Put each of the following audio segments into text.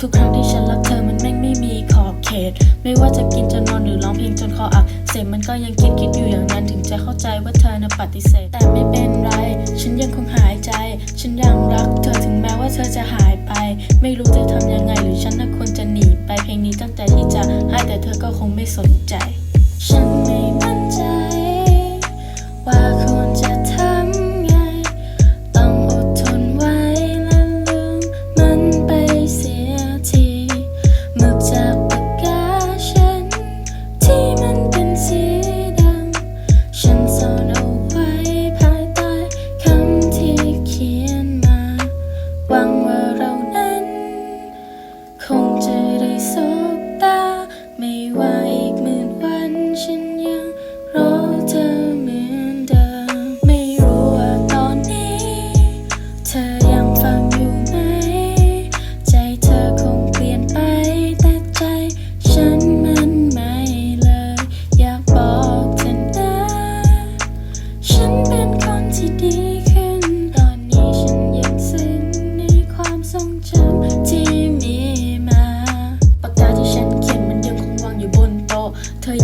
ทุกครั้งที่ฉันรักเธอมันแม่งไม่มีขอบเขต ไม่ว่าจะกินจนนอนหรือร้องเพลงจนคออักเสบมันก็ยังคิดคิดอยู่อย่างนั้นถึงจะเข้าใจว่าเธอน่ะปฏิเสธ แต่ไม่เป็นไร ฉันยังคงหายใจ ฉันยังรักเธอถึงแม้ว่าเธอจะหายไป ไม่รู้จะทำยังไงหรือฉันน่ะควรจะหนีไปเพลงนี้ตั้งแต่ที่จะให้แต่เธอก็คงไม่สน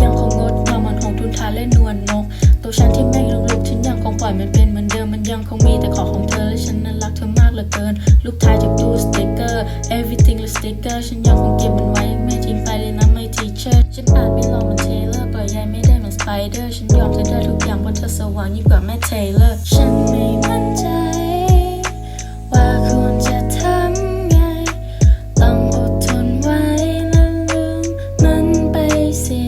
ยังคงงดงามันของทุนทาเล่นนวลนก ตัวฉันที่ไม่ลงลุกฉันยังคงปล่อยมันเป็นเหมือนเดิมมันยังคงมีแต่ขอของเธอและฉันนั้นรักเธอมากเหลือเกิน ลูกท้ายจากตู้สติกเกอร์ everything หรืสติกเกอร์ฉันยังคงเก็บมันไว้ไม่ทิ้งไปเลยนะไม่ทีเชอร์ฉันอาจไม่ลองมันเทเลอร์ปล่อยยายไม่ได้เหมือนสไปเดอร์ฉันยอมเธอได้ทุกอย่างเพราะเธอสว่างยิ่งกว่าแม่เทเลอร์ฉันไม่มั่นใจว่าควรจะทำไงต้องอดทนไว้และลืมมันไปเสีย